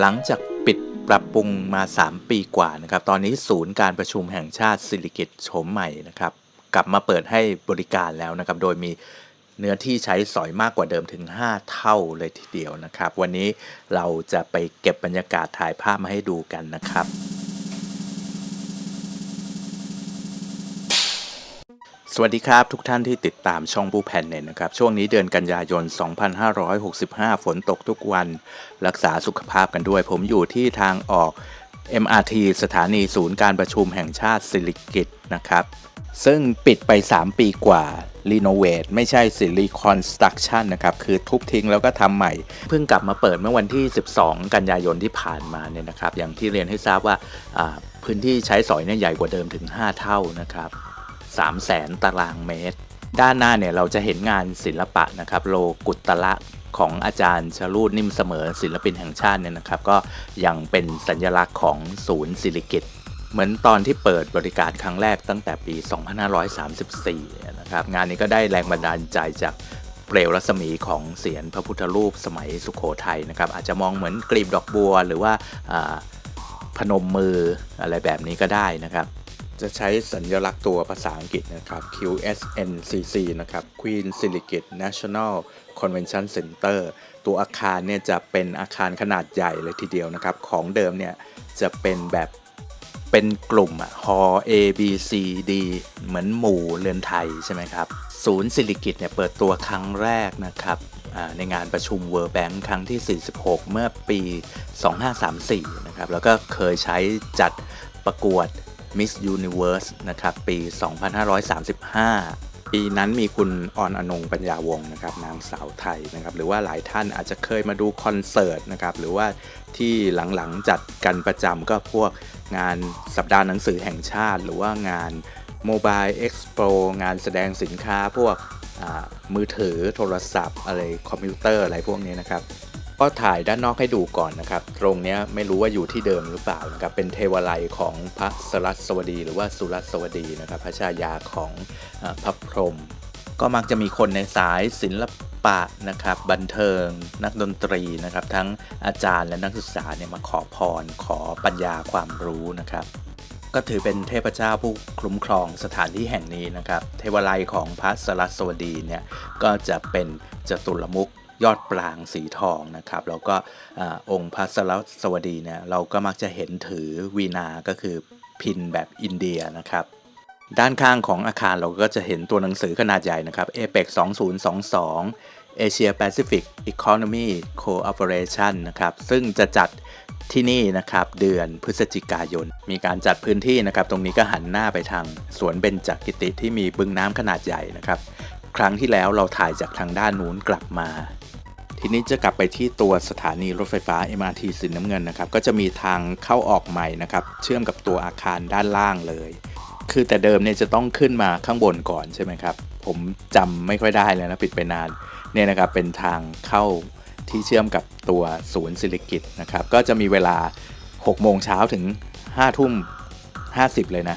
หลังจากปิดปรับปรุงมา 3 ปีกว่านะครับ ตอนนี้ศูนย์การประชุมแห่งชาติสิริกิตโฉมใหม่นะครับ กลับมาเปิดให้บริการแล้วนะครับ โดยมีเนื้อที่ใช้สอยมากกว่าเดิมถึง 5 เท่าเลยทีเดียวนะครับ วันนี้เราจะไปเก็บบรรยากาศถ่ายภาพมาให้ดูกันนะครับ สวัสดีครับ ทุกท่านที่ติดตามช่องบูแผ่นเน็ตนะครับ ช่วงนี้เดือนกันยายน 2565 ฝนตกทุกวัน รักษาสุขภาพกันด้วย ผมอยู่ที่ทางออก MRT สถานีศูนย์การประชุมแห่งชาติสิริกิตนะครับ ซึ่งปิดไป 3 ปีกว่ารีโนเวทไม่ใช่สิริคอนสตรักชั่นนะครับ คือทุบทิ้งแล้วก็ทำใหม่ เพิ่งกลับมาเปิดเมื่อวันที่ 12 กันยายนที่ผ่านมาเนี่ยนะครับ อย่างที่เรียนให้ทราบว่าอ่าพื้นที่ใช้สอยเนี่ยใหญ่กว่าเดิมถึง 5 เท่านะครับ 3 0 0แสนตารางเมตร ด้านหน้าเนี่ยเราจะเห็นงานศิลปะนะครับโลกุตละของอาจารย์ชลูดนิ่มเสมอศิลปินแห่งชาติเนี่ยนะครับ ก็ยังเป็นสัญลักษณ์ของศูนย์ศิริกิตเหมือนตอนที่เปิดบริการครั้งแรกตั้งแต่ปี 2534 นะครับ งานนี้ก็ได้แรงบันดาลใจจากเปลวรัศมีของเสียนพระพุทธรูปสมัยสุขโขทัยนะครับ อาจจะมองเหมือนกลีบดอกบัวหรือว่าพนมมืออะไรแบบนี้ก็ได้นะครับ จะใช้สัญลักษณ์ตัวภาษาอังกฤษนะครับ QSNCC นะครับ Queen s i l i c a t National Convention Center ตัวอาคารเนี่ยจะเป็นอาคารขนาดใหญ่เลยทีเดียวนะครับ ของเดิมเนี่ยจะเป็นแบบเป็นกลุ่มอะฮอ A B C D เหมือนหมู่เรือนไทยใช่ไหมครับ ศูนย์สิริกิตเนี่ยเปิดตัวครั้งแรกนะครับในงานประชุม World Bank ครั้งที่ 46 เมื่อปี 2534 นะครับ แล้วก็เคยใช้จัดประกวด Miss Universe นะครับ ปี 2535 ปีนั้นมีคุณออนอนงปัญญาวงศ์นะครับนางสาวไทยนะครับ หรือว่าหลายท่านอาจจะเคยมาดูคอนเสิร์ตนะครับ หรือว่าที่หลังๆจัดกันประจำก็พวกงานสัปดาห์หนังสือแห่งชาติ หรือว่างาน Mobile Expo งานแสดงสินค้าพวกมือถือโทรศัพท์อะไรคอมพิวเตอร์อะไรพวกนี้นะครับ ก็ถ่ายด้านนอกให้ดูก่อนนะครับ ตรงนี้ไม่รู้ว่าอยู่ที่เดิมหรือเปล่านะครับเป็นเทวาลัยของพระสรัสสวดี หรือว่าสุรัสสวดีนะครับ พระชายาของอพระพรหมก็มักจะมีคนในสายศิลปะนะครับบันเทิง นักดนตรีนะครับ ทั้งอาจารย์และนักศึกษาเนี่ยมาขอพรขอปัญญาความรู้นะครับ ก็ถือเป็นเทพเจ้าผู้คุ้มครองสถานที่แห่งนี้นะครับ เทวาลัยของพระสรัสสวดีเนี่ยก็จะเป็นจตุรมุข ยอดปรางสีทองนะครับ แล้วก็อองค์พระสรัสสวดีเนี่ยเราก็มักจะเห็นถือวีนาก็คือพินแบบอินเดียนะครับด้านข้างของอาคารเราก็จะเห็นตัวหนังสือขนาดใหญ่นะครับ APEC 2022 Asia Pacific Economy Cooperation นะครับ ซึ่งจะจัดที่นี่นะครับเดือนพฤศจิกายน มีการจัดพื้นที่นะครับ ตรงนี้ก็หันหน้าไปทางสวนเบญจกิติที่มีบึงน้ำขนาดใหญ่นะครับ ครั้งที่แล้วเราถ่ายจากทางด้านนู้นกลับมา ทีนี้จะกลับไปที่ตัวสถานีรถไฟฟ้า MRT สีน้ำเงินนะครับ ก็จะมีทางเข้าออกใหม่นะครับ เชื่อมกับตัวอาคารด้านล่างเลย คือแต่เดิมเนี่ยจะต้องขึ้นมาข้างบนก่อนใช่ไหมครับ ผมจำไม่ค่อยได้เลยนะปิดไปนาน เนี่ยนะครับเป็นทางเข้าที่เชื่อมกับตัวศูนย์สิริกิตนะครับ ก็จะมีเวลา 6 โมงเช้าถึง 5 ทุ่ม 50 เลยนะ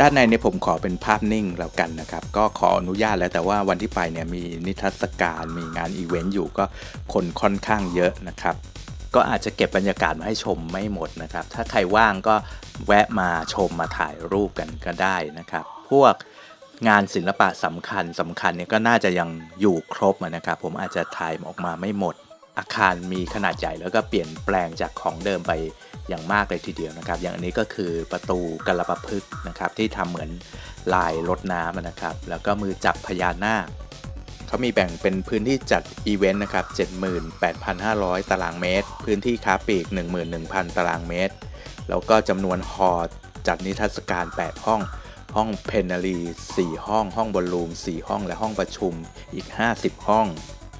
ด้านในเนี่ยผมขอเป็นภาพนิ่งแล้วกันนะครับ ก็ขออนุญาตแล้วแต่ว่าวันที่ไปเนี่ยมีนิทรรศการมีงานอีเวนต์อยู่ก็คนค่อนข้างเยอะนะครับ ก็อาจจะเก็บบรรยากาศมาให้ชมไม่หมดนะครับ ถ้าใครว่างก็แวะมาชมมาถ่ายรูปกันก็ได้นะครับ พวกงานศิลปะสำคัญสำคัญเนี่ยก็น่าจะยังอยู่ครบนะครับ ผมอาจจะถ่ายออกมาไม่หมด อาคารมีขนาดใหญ่แล้วก็เปลี่ยนแปลงจากของเดิมไปอย่างมากเลยทีเดียวนะครับ อย่างอันนี้ก็คือประตูกระปะพึกนะครับที่ทำเหมือนลายรถน้ำนะครับ แล้วก็มือจับพญานาคเขามีแบ่งเป็นพื้นที่จัดอีเวนต์นะครับ 78,500 ตารางเมตร พื้นที่ค้าปลีก 11,000 ตารางเมตร แล้วก็จำนวนฮอจัดนิทรรศการ 8 ห้อง ห้องเพนนารี 4 ห้อง ห้องบอลลูม 4 ห้อง และห้องประชุมอีก 50 ห้อง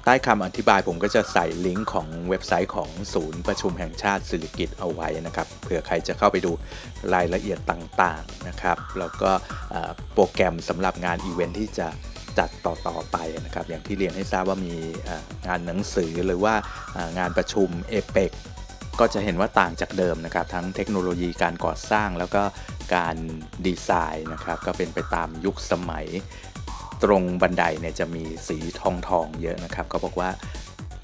ใต้คำอธิบายผมก็จะใส่ลิงก์ของเว็บไซต์ของศูนย์ประชุมแห่งชาติสิริกิตเอาไว้นะครับเผื่อใครจะเข้าไปดูรายละเอียดต่างๆนะครับแล้วก็โปรแกรมสำหรับงานอีเวนท์ที่จะจัดต่อๆไปนะครับอย่างที่เรียนให้ทราบว่ามีงานหนังสือหรือว่างานประชุมเอเปกก็จะเห็นว่าต่างจากเดิมนะครับ ทั้งเทคโนโลยีการก่อสร้างแล้วก็การดีไซน์นะครับ ก็เป็นไปตามยุคสมัย ตรงบันไดเนี่ยจะมีสีทองทองๆเยอะนะครับ ก็บอกว่า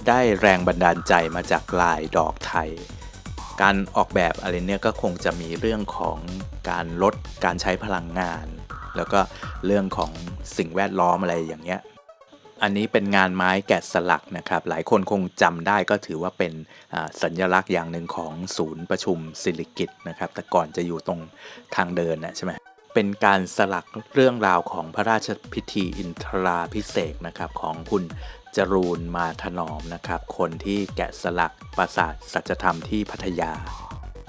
ได้แรงบันดาลใจมาจากลายดอกไทย การออกแบบอะไรเนี่ยก็คงจะมีเรื่องของการลดการใช้พลังงาน แล้วก็เรื่องของสิ่งแวดล้อมอะไรอย่างเงี้ยอันนี้เป็นงานไม้แกะสลักนะครับ หลายคนคงจำได้ก็ถือว่าเป็นสัญลักษณ์อย่างหนึ่งของศูนย์ประชุมศิริกิตนะครับ แต่ก่อนจะอยู่ตรงทางเดินนะใช่ไหม เป็นการสลักเรื่องราวของพระราชพิธีอินทราพิเศษนะครับของคุณจรูนมาถนอมนะครับ คนที่แกะสลักปราสาทสัจธรรมที่พัทยา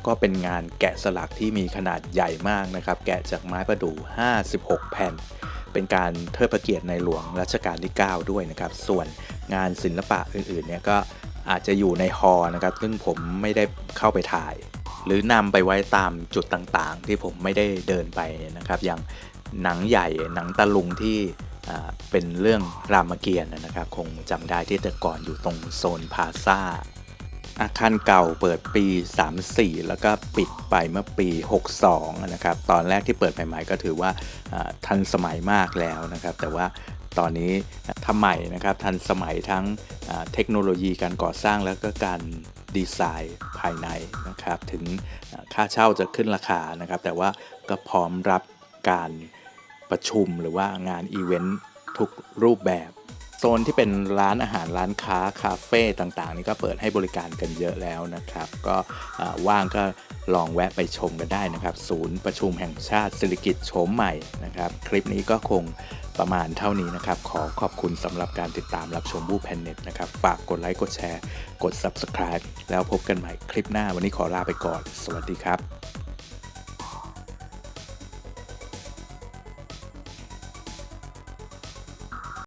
ก็เป็นงานแกะสลักที่มีขนาดใหญ่มากนะครับ แกะจากไม้ประดู่ 56 แผ่น เป็นการเทิดพระเกียรติในหลวงรัชกาลที่ 9 ด้วยนะครับ ส่วนงานศิลปะอื่นๆเนี่ยก็อาจจะอยู่ในฮอนะครับ ซึ่งผมไม่ได้เข้าไปถ่าย หรือนำไปไว้ตามจุดต่างๆ ที่ผมไม่ได้เดินไปนะครับ อย่างหนังใหญ่หนังตะลุงที่เป็นเรื่องรามเกียรติ์นะครับ คงจำได้ที่แต่ก่อนอยู่ตรงโซนพาซาอาคารเก่าเปิดปี 34 แล้วก็ปิดไปเมื่อปี 62 นะครับ ตอนแรกที่เปิดใหม่ๆก็ถือว่าทันสมัยมากแล้วนะครับ แต่ว่าตอนนี้ทำใหม่นะครับ ทันสมัยทั้งเทคโนโลยีการก่อสร้างแล้วก็การ ดีไซน์ภายในนะครับ ถึงค่าเช่าจะขึ้นราคานะครับ แต่ว่าก็พร้อมรับการประชุมหรือว่างานอีเวนต์ทุกรูปแบบ ซนที่เป็นร้านอาหารร้านค้าคาเฟ่ต่างๆ นี่ก็เปิดให้บริการกันเยอะแล้วนะครับ ก็ว่างก็ลองแวะไปชมกันได้นะครับ ศูนย์ประชุมแห่งชาติสิริกิตโฉมใหม่นะครับ คลิปนี้ก็คงประมาณเท่านี้นะครับ ขอขอบคุณสำหรับการติดตามรับชมบูแพนเน็ตนะครับ ฝากกดไลค์กดแชร์ กด Subscribe แล้วพบกันใหม่คลิปหน้าวันนี้ขอลาไปก่อน สวัสดีครับ